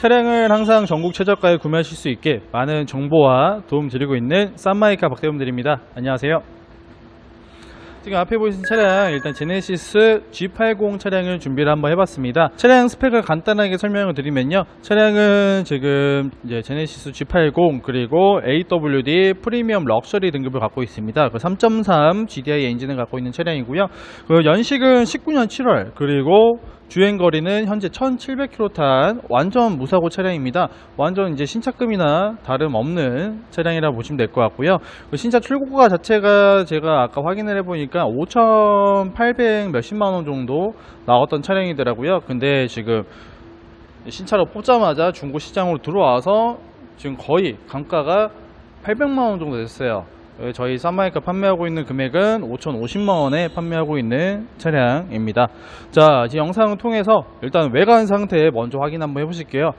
차량을 항상 전국 최저가에 구매하실 수 있게 많은 정보와 도움 드리고 있는 쌈마이카 박대범드립니다. 안녕하세요. 지금 앞에 보이신 차량 일단 제네시스 G80 차량을 준비를 한번 해봤습니다. 차량 스펙을 간단하게 설명을 드리면요. 차량은 지금 이제 제네시스 G80 그리고 AWD 프리미엄 럭셔리 등급을 갖고 있습니다. 그 3.3 GDI 엔진을 갖고 있는 차량이고요. 그 연식은 19년 7월 그리고 주행 거리는 현재 1,700km 탄 완전 무사고 차량입니다. 완전 이제 신차급이나 다름없는 차량이라 보시면 될 것 같고요. 그 신차 출고가 자체가 제가 아까 확인을 해보니까 5,800 몇십만 원 정도 나왔던 차량이더라고요. 근데 지금 신차로 뽑자마자 중고 시장으로 들어와서 지금 거의 감가가 800만 원 정도 됐어요. 어, 저희 쌈마이카 판매하고 있는 금액은 5,050만 원에 판매하고 있는 차량입니다. 자, 이 영상을 통해서 일단 외관 상태 먼저 확인 한번 해보실게요.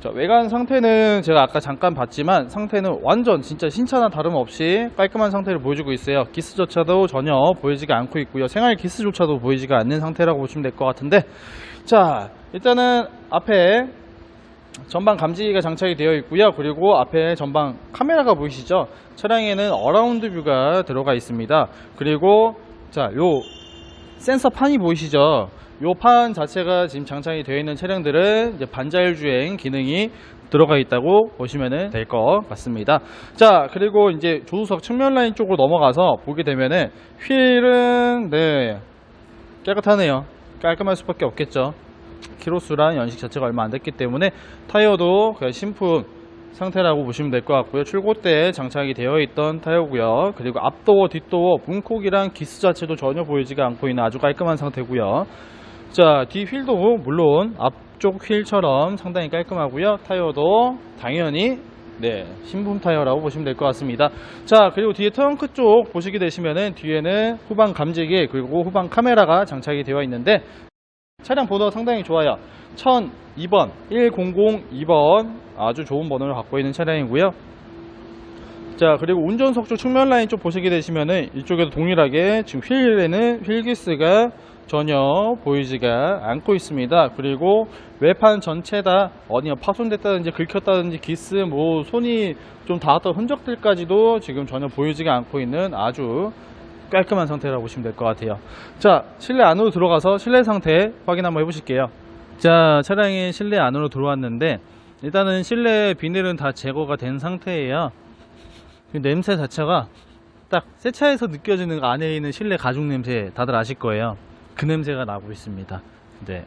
자, 외관 상태는 제가 아까 잠깐 봤지만 상태는 완전 진짜 신차나 다름없이 깔끔한 상태를 보여주고 있어요. 기스조차도 전혀 보이지가 않고 있고요. 생활 기스조차도 보이지가 않는 상태라고 보시면 될 것 같은데 자, 일단은 앞에 전방 감지기가 장착이 되어 있고요. 그리고 앞에 전방 카메라가 보이시죠? 차량에는 어라운드 뷰가 들어가 있습니다. 그리고 자, 요 센서 판이 보이시죠? 요 판 자체가 지금 장착이 되어 있는 차량들은 반자율 주행 기능이 들어가 있다고 보시면 될 것 같습니다. 자, 그리고 이제 조수석 측면 라인 쪽으로 넘어가서 보게 되면은 휠은 네 깨끗하네요. 깔끔할 수밖에 없겠죠. 키로수랑 연식 자체가 얼마 안 됐기 때문에 타이어도 그냥 신품 상태라고 보시면 될 것 같고요. 출고 때 장착이 되어 있던 타이어고요. 그리고 앞도어, 뒷도어, 문콕이랑 기스 자체도 전혀 보이지가 않고 있는 아주 깔끔한 상태고요. 자, 뒤 휠도 물론 앞쪽 휠처럼 상당히 깔끔하고요. 타이어도 당연히 네, 신품 타이어라고 보시면 될 것 같습니다. 자, 그리고 뒤에 트렁크 쪽 보시게 되시면은 뒤에는 후방 감지기 그리고 후방 카메라가 장착이 되어 있는데 차량 번호가 상당히 좋아요. 1002번, 1002번 아주 좋은 번호를 갖고 있는 차량이고요. 자, 그리고 운전석 쪽 측면 라인 쪽 보시게 되시면은 이쪽에도 동일하게 지금 휠에는 휠기스가 전혀 보이지가 않고 있습니다. 그리고 외판 전체 다 어디 파손됐다든지 긁혔다든지 기스 뭐 손이 좀 닿았던 흔적들까지도 지금 전혀 보이지가 않고 있는 아주 깔끔한 상태라고 보시면 될 것 같아요. 자, 실내 안으로 들어가서 실내 상태 확인 한번 해보실게요. 자, 차량이 실내 안으로 들어왔는데 일단은 실내 비닐은 다 제거가 된 상태예요. 그 냄새 자체가 딱 새 차에서 느껴지는 안에 있는 실내 가죽 냄새 다들 아실 거예요. 그 냄새가 나고 있습니다. 네.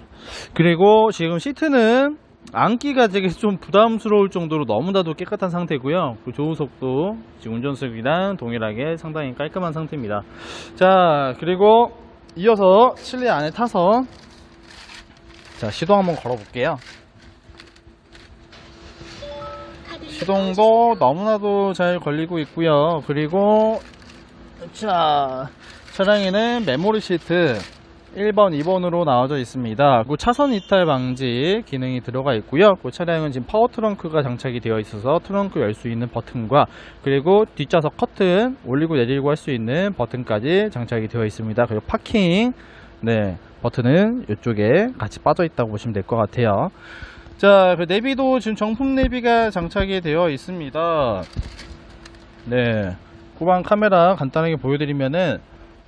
그리고 지금 시트는 앉기가 되게 좀 부담스러울 정도로 너무나도 깨끗한 상태고요. 그 조우석도 지금 운전석이랑 동일하게 상당히 깔끔한 상태입니다. 자, 그리고 이어서 실내 안에 타서 자, 시동 한번 걸어 볼게요. 시동도 너무나도 잘 걸리고 있고요. 그리고 자, 차량에는 메모리 시트 1번, 2번으로 나와져 있습니다. 그리고 차선 이탈 방지 기능이 들어가 있고요. 그 차량은 지금 파워 트렁크가 장착이 되어 있어서 트렁크 열 수 있는 버튼과 그리고 뒷좌석 커튼 올리고 내리고 할 수 있는 버튼까지 장착이 되어 있습니다. 그리고 파킹 네 버튼은 이쪽에 같이 빠져 있다고 보시면 될 것 같아요. 자, 그 내비도 지금 정품 내비가 장착이 되어 있습니다. 네. 후방 카메라 간단하게 보여드리면은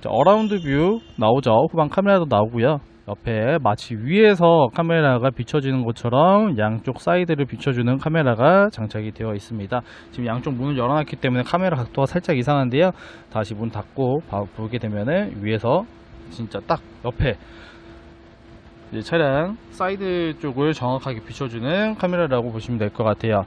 자, 어라운드 뷰 나오죠. 후방 카메라도 나오고요. 옆에 마치 위에서 카메라가 비춰지는 것처럼 양쪽 사이드를 비춰주는 카메라가 장착이 되어 있습니다. 지금 양쪽 문을 열어놨기 때문에 카메라 각도가 살짝 이상한데요. 다시 문 닫고 봐- 보게 되면은 위에서 진짜 딱 옆에 이제 차량 사이드 쪽을 정확하게 비춰주는 카메라라고 보시면 될 것 같아요.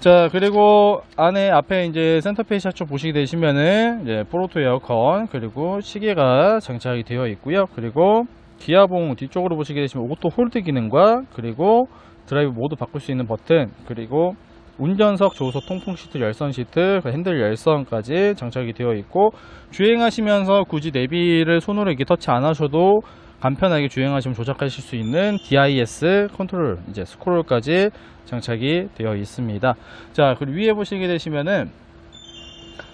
자 그리고 안에 앞에 이제 센터페이스 쪽 보시게 되시면은 이제 프로토 에어컨 그리고 시계가 장착이 되어 있고요. 그리고 기아봉 뒤쪽으로 보시게 되시면 오토 홀드 기능과 그리고 드라이브 모드 바꿀 수 있는 버튼 그리고 운전석 조수석 통풍 시트 열선 시트 그 핸들 열선까지 장착이 되어 있고 주행하시면서 굳이 내비를 손으로 이렇게 터치 안 하셔도 간편하게 주행하시면 조작하실 수 있는 DIS 컨트롤 이제 스크롤까지 장착이 되어 있습니다. 자 그리고 위에 보시게 되시면은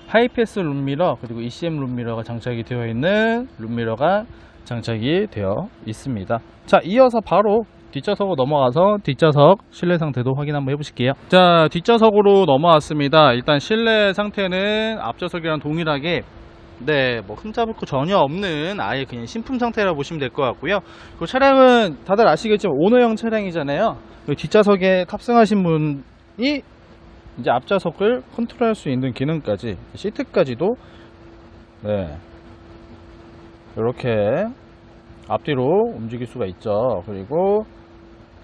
하이패스 룸미러 그리고 ECM 룸미러가 장착이 되어 있는 룸미러가 장착이 되어 있습니다. 자 이어서 바로 뒷좌석으로 넘어가서 뒷좌석 실내 상태도 확인 한번 해보실게요. 자, 뒷좌석으로 넘어왔습니다. 일단 실내 상태는 앞좌석이랑 동일하게 네, 뭐 흠잡을 거 전혀 없는 아예 그냥 신품 상태라 보시면 될 것 같고요. 그 차량은 다들 아시겠지만 오너형 차량이잖아요. 그 뒷좌석에 탑승하신 분이 이제 앞좌석을 컨트롤할 수 있는 기능까지 시트까지도 네 이렇게 앞뒤로 움직일 수가 있죠. 그리고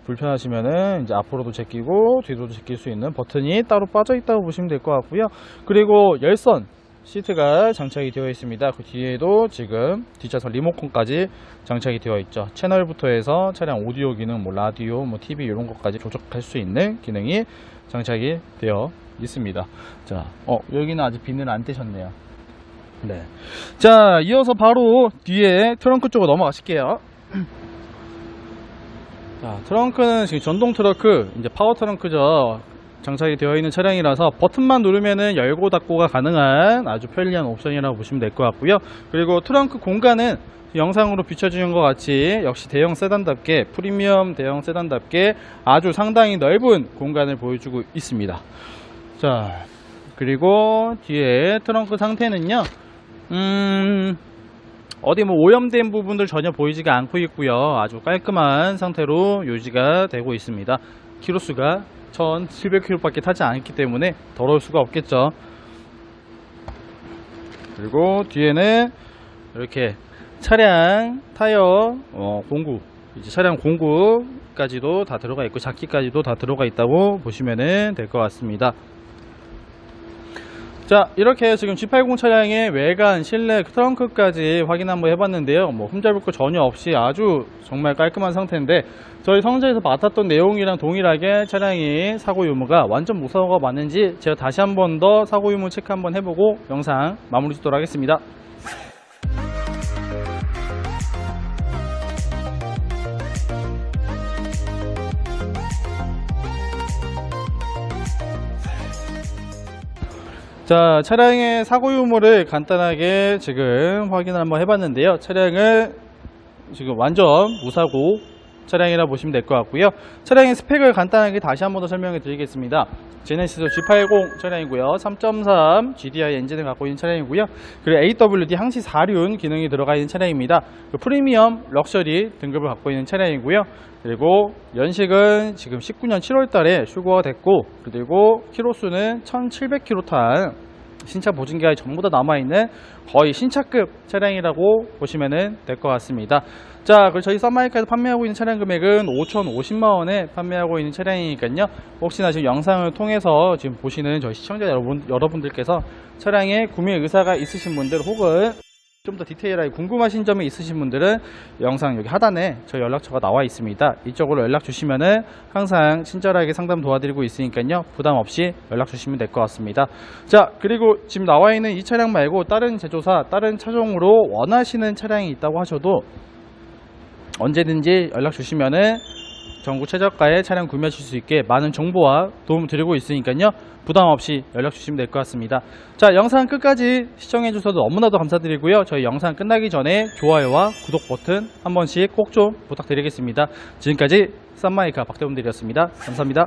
불편하시면은 이제 앞으로도 제끼고 뒤로도 제낄 수 있는 버튼이 따로 빠져 있다고 보시면 될 것 같고요. 그리고 열선 시트가 장착이 되어 있습니다. 그 뒤에도 지금 뒷좌석 리모컨까지 장착이 되어 있죠. 채널부터 해서 차량 오디오 기능, 뭐 라디오, 뭐 TV 이런 것까지 조작할 수 있는 기능이 장착이 되어 있습니다. 자, 어 여기는 아직 비늘 안 떼셨네요. 네. 자, 이어서 바로 뒤에 트렁크 쪽으로 넘어가실게요. 자, 트렁크는 지금 전동 트렁크, 이제 파워 트렁크죠. 장착이 되어 있는 차량이라서 버튼만 누르면은 열고 닫고가 가능한 아주 편리한 옵션이라고 보시면 될 것 같고요. 그리고 트렁크 공간은 영상으로 비춰주는 것 같이 역시 대형 세단답게 프리미엄 대형 세단답게 아주 상당히 넓은 공간을 보여주고 있습니다. 자, 그리고 뒤에 트렁크 상태는요. 음, 어디 뭐 오염된 부분들 전혀 보이지가 않고 있고요. 아주 깔끔한 상태로 유지가 되고 있습니다. 키로수가 1700km밖에 타지 않기 때문에 더러울 수가 없겠죠. 그리고 뒤에는 이렇게 차량 타이어 어, 공구 이제 차량 공구까지도 다 들어가 있고 자키까지도 다 들어가 있다고 보시면 될 것 같습니다. 자 이렇게 지금 G80 차량의 외관, 실내, 트렁크까지 확인 한번 해봤는데요. 뭐 흠잡을 거 전혀 없이 아주 정말 깔끔한 상태인데 저희 성자에서 맡았던 내용이랑 동일하게 차량이 사고 유무가 완전 무사고가 맞는지 제가 다시 한번 더 사고 유무 체크 한번 해보고 영상 마무리 짓도록 하겠습니다 자, 차량의 사고 유무를 간단하게 지금 확인 한번 해봤는데요. 차량을 지금 완전 무사고 차량이라 보시면 될 것 같고요. 차량의 스펙을 간단하게 다시 한 번 더 설명해 드리겠습니다. 제네시스 G80 차량이고요. 3.3 GDI 엔진을 갖고 있는 차량이고요. 그리고 AWD 항시 4륜 기능이 들어가 있는 차량입니다. 그 프리미엄 럭셔리 등급을 갖고 있는 차량이고요. 그리고 연식은 지금 19년 7월 달에 출고가 됐고 그리고 키로수는 1700km 탄 신차 보증기가 전부 다 남아있는 거의 신차급 차량이라고 보시면 될 것 같습니다. 자, 그리고 저희 썬마이카에서 판매하고 있는 차량 금액은 5,050만 원에 판매하고 있는 차량이니까요. 혹시나 지금 영상을 통해서 지금 보시는 저희 시청자 여러분, 여러분들께서 차량에 구매 의사가 있으신 분들 혹은 좀 더 디테일하게 궁금하신 점이 있으신 분들은 영상 여기 하단에 저희 연락처가 나와 있습니다. 이쪽으로 연락 주시면은 항상 친절하게 상담 도와드리고 있으니까요. 부담 없이 연락 주시면 될 것 같습니다. 자, 그리고 지금 나와 있는 이 차량 말고 다른 제조사, 다른 차종으로 원하시는 차량이 있다고 하셔도 언제든지 연락 주시면은 전국 최저가에 차량 구매하실 수 있게 많은 정보와 도움 드리고 있으니까요. 부담 없이 연락 주시면 될 것 같습니다. 자, 영상 끝까지 시청해 주셔서 너무나도 감사드리고요. 저희 영상 끝나기 전에 좋아요와 구독 버튼 한 번씩 꼭 좀 부탁드리겠습니다. 지금까지 쌈마이카 박대범들이었습니다. 감사합니다.